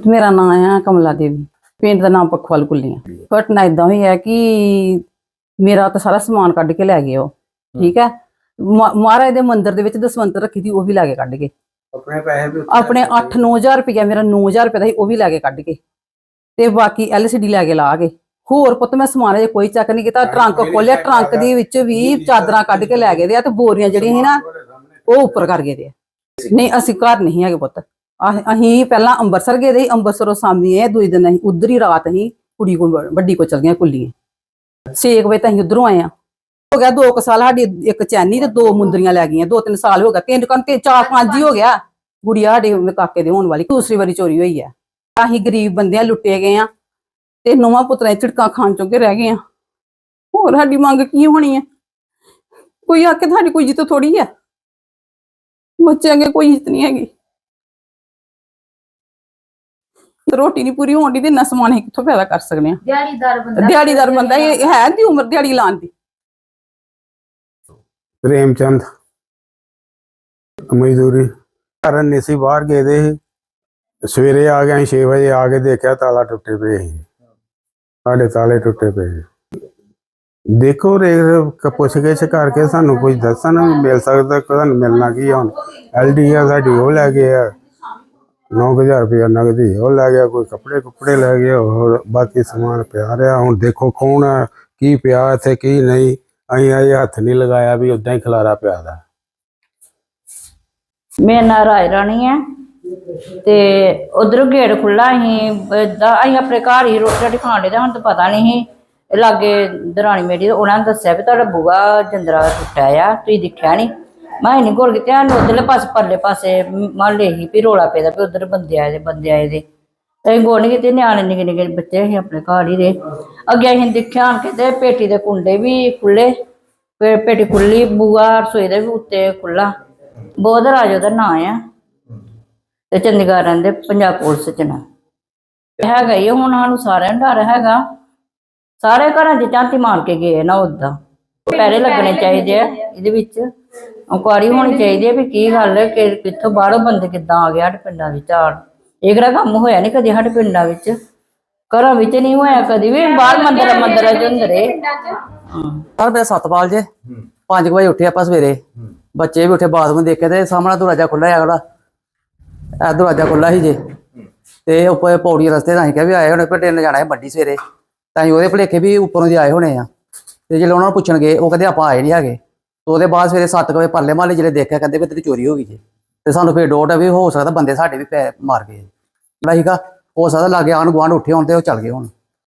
ਪੁੱਤ ਮੇਰਾ ਨਾਮ ਆ ਕਮਲਾ ਦੇਵੀ। ਪਿੰਡ ਦਾ ਨਾਮ ਪਖਵਾਲ ਕੁੱਲੀਆਂ। ਘਟਨਾ ਇਦਾਂ ਹੋਈ ਹੈ ਕਿ ਮੇਰਾ ਤਾਂ ਸਾਰਾ ਸਮਾਨ ਕੱਢ ਕੇ ਲੈ ਗਏ ਉਹ। ਠੀਕ ਹੈ? ਮਹਾਰਾਜ ਦੇ ਮੰਦਿਰ ਦੇ ਵਿੱਚ ਦਸਵੰਤ ਰੱਖੀ ਸੀ ਉਹ ਵੀ ਲੈ ਕੇ ਕੱਢ ਗਏ। ਆਪਣੇ ਪੈਸੇ ਵੀ ਆਪਣੇ 8-9000 ਰੁਪਇਆ ਮੇਰਾ 9000 ਰੁਪਇਆ ਦਾ ਸੀ ਉਹ ਵੀ ਲੈ ਕੇ ਕੱਢ ਗਏ। ਤੇ ਬਾਕੀ ਐਲਸੀਡੀ ਲੈ ਕੇ ਲਾ ਗਏ ਹੋਰ ਪੁੱਤ ਮੈਂ ਸਮਾਨ ਅਜੇ ਕੋਈ ਚੱਕ ਨਹੀਂ ਕੀਤਾ। ਟਰੰਕ ਖੋਲਿਆ ਟਰੰਕ ਦੇ ਵਿੱਚ ਵੀ ਚਾਦਰਾਂ ਕੱਢ ਕੇ ਲੈ ਗਏ ਦੇ ਆ ਤੇ ਬੋਰੀਆਂ ਜਿਹੜੀਆਂ ਸੀ ਨਾ ਉਹ ਉੱਪਰ ਕਰ ਗਏ ਦੇ ਆ। ਨਹੀਂ ਅਸੀਂ ਘਰ ਨਹੀਂ ਹੈਗੇ ਪੁੱਤ। ਅਹ- ਅਸੀਂ ਪਹਿਲਾਂ ਅੰਮ੍ਰਿਤਸਰ ਗਏ ਦੇ ਸੀ, ਅੰਮ੍ਰਿਤਸਰੋਂ ਸਾਮੀ ਹੈ ਦੂਜੇ ਦਿਨ ਅਸੀਂ ਉਧਰ ਹੀ ਰਾਤ ਅਸੀਂ ਕੁੜੀ ਕੋ ਵੱਡੀ ਕੋਲ ਚਲ ਗਏ ਕੁੱਲੀਏ ਛੇ ਕੁ ਵਜੇ ਤਾਂ ਅਸੀਂ ਉਧਰੋਂ ਆਏ ਆ ਹੋ ਗਿਆ 2 ਸਾਲ ਸਾਡੀ ਇੱਕ ਚੈਨੀ ਤੇ ਦੋ ਮੁੰਦਰੀਆਂ ਲੈ ਗਈਆਂ ਦੋ ਤਿੰਨ ਸਾਲ ਹੋ ਗਿਆ। ਤਿੰਨ ਕੰਨ ਤੇ ਚਾਰ ਪੰਜ ਹੀ ਹੋ ਗਿਆ। ਗੁੜੀਆ ਸਾਡੇ ਮੇਰੇ ਕਾਕੇ ਦੇ ਹੋਣ ਵਾਲੀ ਦੂਸਰੀ ਵਾਰੀ ਚੋਰੀ ਹੋਈ ਹੈ ਅਸੀਂ ਗਰੀਬ ਬੰਦਿਆਂ ਲੁੱਟੇ ਗਏ ਆ ਤੇ ਨੌਵਾਂ ਪੁੱਤਰਾਂ ਦੀਆਂ ਝਿੜਕਾਂ ਖਾਣ ਚੋਂ ਕੇ ਰਹਿ ਗਏ ਆ ਹੋਰ ਸਾਡੀ ਮੰਗ ਕੀ ਹੋਣੀ ਹੈ ਕੋਈ ਆ ਕੇ ਤੁਹਾਡੀ ਕੋਈ ਇੱਜ਼ਤ ਥੋੜੀ ਹੈ ਬੱਚਿਆਂ ਅੱਗੇ ਕੋਈ ਇੱਜ਼ਤ ਨਹੀਂ ਹੈਗੀ। ਰੋਟੀ ਨਹੀਂ ਪੂਰੀ ਹੋਣ ਦੀ ਤੇ ਇੰਨਾ ਸਮਾਨ ਅਸੀਂ ਕਿੱਥੋਂ ਪੈਦਾ ਕਰ ਸਕਦੇ ਆ ਦਿਹਾੜੀਦਾਰ ਬੰਦਾ ਦਿਹਾੜੀਦਾਰ ਬੰਦਾ ਇਹ ਹੈ ਦੀ ਉਮਰ ਦਿਹਾੜੀ ਲਾਉਣ ਦੀ। ਪ੍ਰੇਮਚੰਦ ਮਜ਼ਦੂਰੀ ਕਰਨ ਨਹੀਂ ਸੀ ਬਾਹਰ ਗਏ ਦੇ ਸੀ। ਸਵੇਰੇ ਆ ਗਏ 6 ਵਜੇ ਆ ਕੇ ਦੇਖਿਆ ਤਾਲਾ ਟੁੱਟੇ ਪਏ ਸੀ। ਸਾਡੇ ਤਾਲੇ ਟੁੱਟੇ ਪਏ ਸੀ। ਦੇਖੋ ਰੇ ਕ- ਪੁੱਛ ਕੇ ਕਰਕੇ ਸਾਨੂੰ ਕੁਝ ਦੱਸਣ ਮਿਲ ਸਕਦਾ ਤੁਹਾਨੂੰ ਮਿਲਣਾ ਕੀ ਆ ਹੁਣ? ਐਲਡੀ ਆ ਸਾਡੀ ਉਹ ਲੈ ਗਏ ਆ। 9000 ਰੁਪਇਆ ਨਗਦੀ, ਉਹ ਲੈ ਗਿਆ, ਕੋਈ ਕੱਪੜੇ ਕੁੱਪੜੇ ਲੈ ਗਿਆ, ਹੋਰ ਬਾਕੀ ਸਮਾਨ ਪਿਆ ਰਿਹਾ। ਹੁਣ ਦੇਖੋ ਕੌਣ ਆ, ਕੀ ਪਿਆ ਇੱਥੇ, ਕੀ ਨਹੀਂ। ਅਸੀਂ ਅਜੇ ਹੱਥ ਨਹੀਂ ਲਗਾਇਆ ਵੀ ਉਦਾਂ ਹੀ ਖਲਾਰਾ ਪਿਆ ਦਾ। ਮੇਰਾ ਨਾਂ ਰਾਜ ਰਾਣੀ ਹੈ ਤੇ ਉਧਰੋਂ ਗੇਟ ਖੁੱਲਾ ਅਸੀਂ ਏਦਾਂ ਅਸੀਂ ਆਪਣੇ ਘਰ ਹੀ ਰੋਟੀ ਰਾਟੀ ਖਾਣ ਦੇ ਹੁਣ ਤਾਂ ਪਤਾ ਨਹੀਂ ਸੀ। ਇਹ ਲਾਗੇ ਦਰਾਣੀ ਮੇਰੀ ਤੇ ਉਹਨਾਂ ਨੇ ਦੱਸਿਆ ਵੀ ਤੁਹਾਡਾ ਬੂਆ ਜੰਦਰਾ ਟੁੱਟਿਆ ਆ, ਤੁਸੀਂ ਦੇਖਿਆ ਨਹੀਂ। ਮੈਂ ਨਹੀਂ ਗੋਲ ਕਿਤੇ ਹਨ ਉਧਰਲੇ ਪਾਸੇ, ਪਰਲੇ ਪਾਸੇ ਮੰਨ ਸੀ ਵੀ ਰੋਲਾ ਪੈਦਾ ਵੀ ਉਧਰ ਬੰਦੇ ਆਏ ਦੇ ਬੰਦੇ ਆਏ ਦੇ ਤੇ ਗੋਲ ਨਹੀਂ ਕਿਤੇ, ਨਿਆਣੇ ਨਿੱਕੇ ਨਿੱਕੇ ਬੱਚੇ ਅਸੀਂ ਆਪਣੇ ਘਰ ਹੀ ਦੇ ਅੱਗੇ ਅਸੀਂ ਦੇਖਿਆ ਆਣ ਕੇ ਤੇ ਪੇਟੀ ਦੇ ਕੁੰਡੇ ਵੀ ਖੁੱਲੇ ਪੇਟੀ ਖੁੱਲੀ ਬੂਆ ਰਸੋਈ ਦੇ ਵੀ ਉੱਤੇ ਖੁੱਲਾ ਬੋਧ ਰਾਜ ਉਹਦਾ ਨਾਂ ਆ। ਤੇ ਚੰਡੀਗੜ੍ਹ ਰਹਿੰਦੇ ਪੰਜਾਬ ਪੁਲਿਸ ਚ ਨਾ। ਹੈਗਾ ਹੀ ਹੁਣ ਸਾਨੂੰ ਸਾਰਿਆਂ ਨੂੰ ਡਰ ਹੈਗਾ। ਸਾਰੇ ਘਰਾਂ 'ਚ ਝਾਤੀ ਮਾਰ ਕੇ ਗਏ ਨਾ ਉਦਾਂ। ਪੈਰੇ ਲੱਗਣੇ ਚਾਹੀਦੇ ਆ ਇਹਦੇ ਵਿੱਚ। ਇਨਕੁਆਰੀ ਹੋਣੀ ਚਾਹੀਦੀ ਹੈ ਵੀ ਕੀ ਗੱਲ ਹੈ ਕਿ ਕਿੱਥੋਂ ਬਾਹਰੋਂ ਬੰਦੇ ਕਿੱਦਾਂ ਆ ਗਏ ਸਾਡੇ ਪਿੰਡਾਂ ਵਿੱਚ ਆਣ ਇਹ ਕਿਹੜਾ ਕੰਮ ਹੋਇਆ ਨਹੀਂ ਕਦੇ ਸਾਡੇ ਪਿੰਡਾਂ ਵਿੱਚ? ਘਰਾਂ ਵਿੱਚ ਨਹੀਂ ਹੋਇਆ ਕਦੀ ਵੀ ਬਾਹਰ ਮੰਦਰ ਮੰਦਰਾਂ ਚ ਹੁੰਦੇ ਹਾਂ। ਸਰ ਮੈਂ ਸਤਪਾਲ ਜੇ 5 ਵਜੇ ਉੱਠੇ ਆਪਾਂ ਸਵੇਰੇ। ਬੱਚੇ ਵੀ ਉੱਠੇ ਬਾਥਰੂਮ ਦੇਖੇ ਤੇ ਸਾਹਮਣਾ ਦਰਵਾਜ਼ਾ ਖੁੱਲਾ ਹੈ ਉਹਦਾ ਇਹ ਦਰਵਾਜ਼ਾ ਖੁੱਲਾ ਸੀ ਜੇ। ਤੇ ਉੱਪਰ ਪੌੜੀ ਰਸਤੇ ਤਾਂ ਅਸੀਂ ਕਿਹਾ ਵੀ ਆਏ ਹੋਣੇ ਪਰ ਨੇ ਜਾਣਾ ਹੈ ਮੰਡੀ ਸਵੇਰੇ। ਤਾਂ ਅਸੀਂ ਉਹਦੇ ਭਲੇਖੇ ਵੀ ਉੱਪਰੋਂ ਦੀ ਆਏ ਹੋਣੇ ਆ। ਤੇ ਜਦੋਂ ਉਹਨਾਂ ਨੂੰ ਪੁੱਛਣ ਗਏ ਉਹ ਕਹਿੰਦੇ ਆਪਾਂ ਆਏ ਨਹੀਂ ਹੈਗੇ। ਤੇ ਉਹਦੇ ਬਾਅਦ ਸਵੇਰੇ 7 ਵਜੇ ਪਰਲੇ ਮਾਲੇ ਜਿਹੜੇ ਦੇਖਿਆ, ਕਹਿੰਦੇ ਵੀ ਤੇਰੀ ਚੋਰੀ ਹੋ ਗਈ ਜੇ। ਤੇ ਸਾਨੂੰ ਫੇਰ ਡੋਟ ਵੀ ਹੋ ਸਕਦਾ ਬੰਦੇ ਸਾਡੇ ਵੀ ਪੈ ਮਾਰ ਗਏ ਠੀਕ ਆ, ਹੋ ਸਕਦਾ ਲਾਗੇ ਆਣ ਗੁਆਂਢ ਉੱਠੇ ਹੋਣ ਤੇ ਉਹ ਚੱਲ ਗਏ ਹੋਣ।